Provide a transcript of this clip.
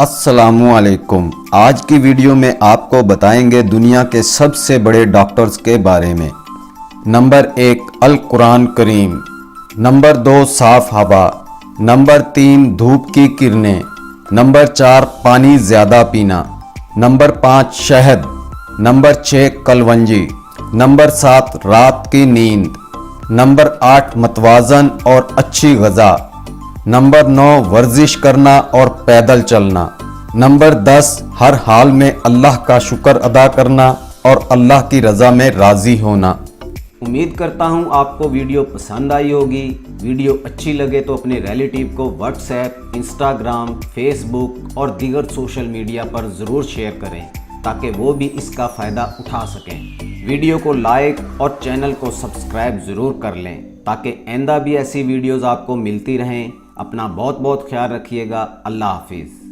असलकुम आज की वीडियो में आपको बताएँगे दुनिया के सबसे बड़े डॉक्टर्स के बारे में। नंबर एक, अल कुरान करीम। नंबर दो, साफ़ हवा। नंबर तीन, धूप की किरणें। नंबर चार, पानी ज़्यादा पीना। नंबर पाँच, शहद। नंबर छः, कलवंजी। नंबर सात, रात की नींद। नंबर आठ, मतवाजन और अच्छी गज़ा। नंबर नौ, वर्जिश करना और पैदल चलना। नंबर दस, हर हाल में अल्लाह का शुक्र अदा करना और अल्लाह की रज़ा में राज़ी होना। उम्मीद करता हूँ आपको वीडियो पसंद आई होगी। वीडियो अच्छी लगे तो अपने रिलेटिव को व्हाट्सएप इंस्टाग्राम फेसबुक और दीगर सोशल मीडिया पर ज़रूर शेयर करें, ताकि वो भी इसका फ़ायदा उठा सकें। वीडियो को लाइक और चैनल को सब्सक्राइब ज़रूर कर लें, ताकि आइंदा भी ऐसी वीडियोज़ आपको मिलती रहें। अपना बहुत बहुत ख्याल रखिएगा। अल्लाह हाफिज़।